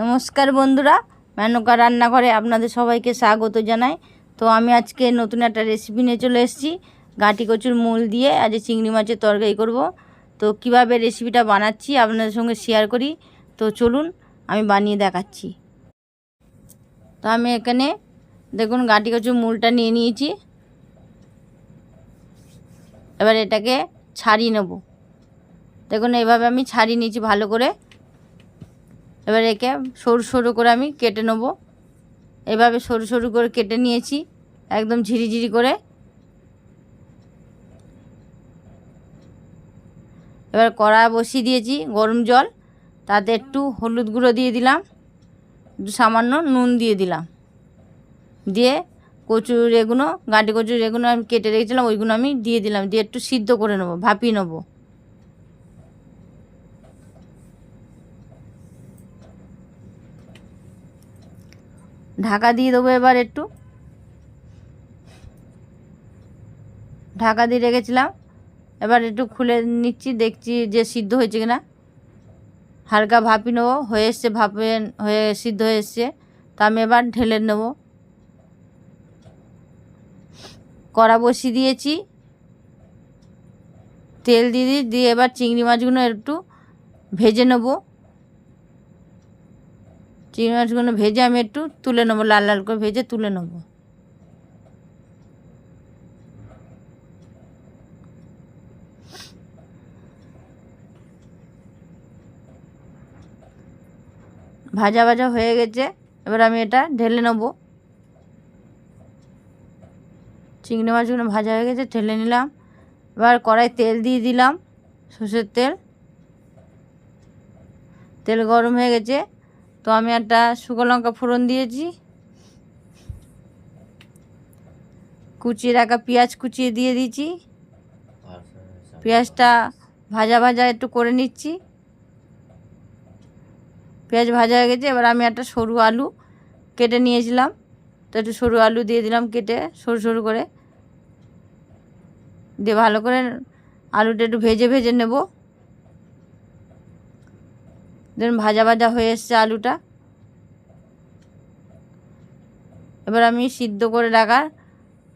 নমস্কার বন্ধুরা, মেনকা রান্নাঘরে আপনাদের সবাইকে স্বাগত জানাই। তো আমি আজকে নতুন একটা রেসিপি নিয়ে চলে এসেছি। গাঁটি কচুর মূল দিয়ে আজ চিংড়ি মাছের তরকারি করব। তো কীভাবে রেসিপিটা বানাচ্ছি আপনাদের সঙ্গে শেয়ার করি। তো চলুন, আমি বানিয়ে দেখাচ্ছি। তো আমি এখানে দেখুন গাঁটি কচুর মূলটা নিয়ে নিয়েছি। এবার এটাকে ছাড়িয়ে নেব। দেখুন এইভাবে আমি ছাড়িয়ে নিয়েছি ভালো করে। এবার একে সরু সরু করে আমি কেটে নেব। এভাবে সরু সরু করে কেটে নিয়েছি, একদম ঝিরিঝিরি করে। এবার কড়া বসিয়ে দিয়েছি গরম জল, তাতে একটু হলুদ গুঁড়ো দিয়ে দিলাম সামান্য নুন দিয়ে দিলাম। দিয়ে কচুর এগুলো গাঁটি কচুর এগুলো আমি কেটে রেখেছিলাম ওইগুলো আমি দিয়ে দিলাম, দিয়ে একটু সিদ্ধ করে নেব, ভাপিয়ে নেব। ঢাকা দিয়ে দেবো এবার একটু। ঢাকা দিয়ে রেখেছিলাম। এবার একটু খুলে নিচ্ছি, দেখছি যে সিদ্ধ হয়েছে কিনা। হালকা ভাপি নেব, হয়ে এসছে ভাপে, হয়ে সিদ্ধ হয়ে এসছে। তা আমি এবার ঢেলে নেব। কড়া বসিয়ে দিয়েছি। তেল দিয়ে দিয়ে এবার চিংড়ি মাছগুলো একটু ভেজে নেব। চিংড়ি মাছগুলো ভেজে আমি একটু তুলে নেব, লাল লাল করে ভেজে তুলে নেব। ভাজা ভাজা হয়ে গেছে, এবার আমি এটা ঢেলে নেব। চিংড়ি মাছগুলো ভাজা হয়ে গেছে, ঢেলে নিলাম। এবার কড়াই তেল দিয়ে দিলাম, সর্ষের তেল। তেল গরম হয়ে গেছে তো আমি একটা শুকনো লঙ্কা ফোড়ন দিয়েছি। কুচিয়ে রাখা পেঁয়াজ কুচিয়ে দিয়ে দিয়েছি। পেঁয়াজটা ভাজা ভাজা একটু করে নিচ্ছি। পেঁয়াজ ভাজা হয়ে গেছে, এবার আমি একটা সরু আলু কেটে নিয়েছিলাম। তো একটু সরু আলু দিয়ে দিলাম কেটে, সরু সরু করে। দিয়ে ভালো করে আলুটা একটু ভেজে ভেজে নেব। দেখুন ভাজা ভাজা হয়ে এসছে আলুটা। এবার আমি সিদ্ধ করে রাখার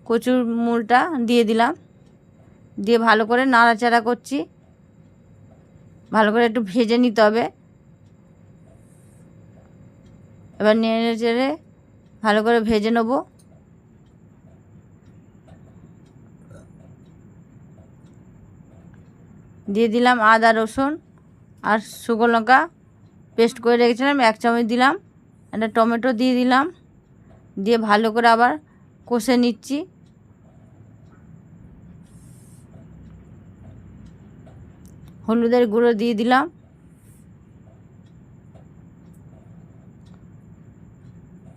কচুর মূলটা দিয়ে দিলাম। দিয়ে ভালো করে নাড়াচাড়া করছি। ভালো করে একটু ভেজে নিতে হবে। এবার নেড়ে চেড়ে ভালো করে ভেজে নেব। দিয়ে দিলাম আদা রসুন আর শুকনো লঙ্কা। পেস্ট করে রেখেছিলাম, এক চামচ দিলাম, একটা টমেটো দিয়ে দিলাম, দিয়ে ভালো করে আবার কষে নিচ্ছি। হলুদের গুঁড়ো দিয়ে দিলাম।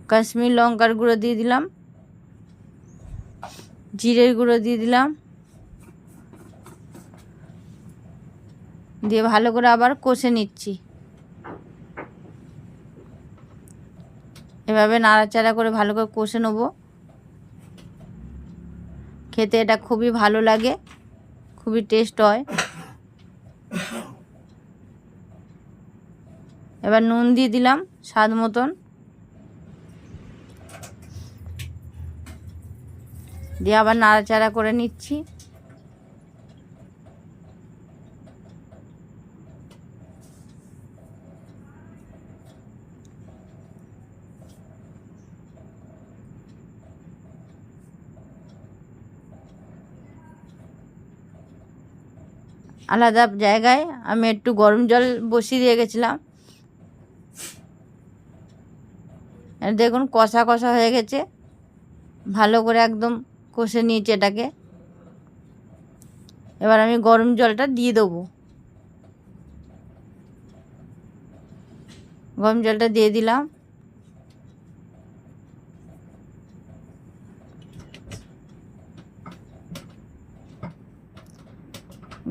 কাশ্মীর লঙ্কার গুঁড়ো দিয়ে দিলাম। জিরের গুঁড়ো দিয়ে দিলাম। দিয়ে ভালো করে আবার কষে নিচ্ছি। এভাবে নাড়াচাড়া করে ভালো করে কষে নেব। খেতে এটা খুবই ভালো লাগে, খুবই টেস্ট হয়। এবার নুন দিয়ে দিলাম স্বাদ মতন। দিয়ে আবার নাড়াচাড়া করে নিচ্ছি। আলাদা জায়গায়। আমি একটু গরম জল বসিয়ে দিয়ে গেছিলাম। দেখুন কষা কষা হয়ে গেছে। ভালো করে একদম কষে নিয়েছে এটাকে। এবার আমি গরম জলটা দিয়ে দেবো। গরম জলটা দিয়ে দিলাম।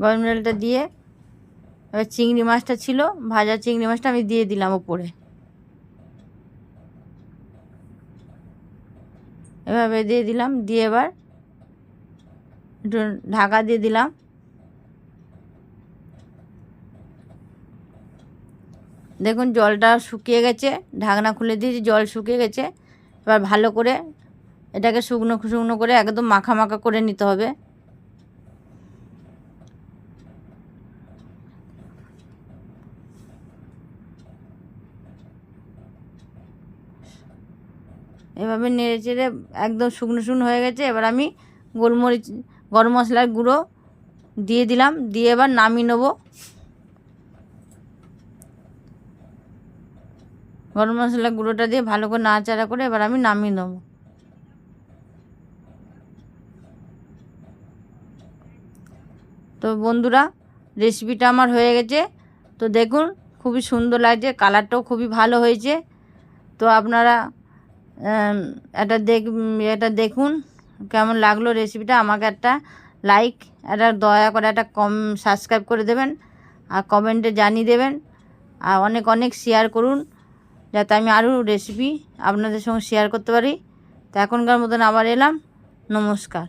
গরম জলটা দিয়ে, এবার চিংড়ি মাছটা ছিল, ভাজা চিংড়ি মাছটা আমি দিয়ে দিলাম ওপরে এভাবে দিয়ে দিলাম, দিয়ে এবার একটু ঢাকা দিয়ে দিলাম। দেখুন জলটা শুকিয়ে গেছে, ঢাকনা খুলে দিয়েছি, জল শুকিয়ে গেছে। এবার ভালো করে এটাকে শুকনো শুকনো করে একদম মাখা মাখা করে নিতে হবে। এভাবে নেড়ে চেড়ে একদম শুকনো শুকনো হয়ে গেছে। এবার আমি গোলমরিচ, গরম মশলার গুঁড়ো দিয়ে দিলাম। দিয়ে এবার নামিয়ে নেব। গরম মশলা গুঁড়োটা দিয়ে ভালো করে নাড়াচাড়া করে এবার আমি নামিয়ে নেব। তো বন্ধুরা রেসিপিটা আমার হয়ে গেছে। তো দেখুন, খুবই সুন্দর লাগছে। কালারটাও খুবই ভালো হয়েছে। তো আপনারা এটা দেখ, এটা দেখুন কেমন লাগল রেসিপিটা আমাকে একটা লাইক একটা দয়া করে একটা কম সাবস্ক্রাইব করে দেবেন আর কমেন্টে জানিয়ে দেবেন। আর অনেক অনেক শেয়ার করুন যাতে আমি আরও রেসিপি আপনাদের সঙ্গে শেয়ার করতে পারি। তো এখনকার মতন আবার এলাম। নমস্কার।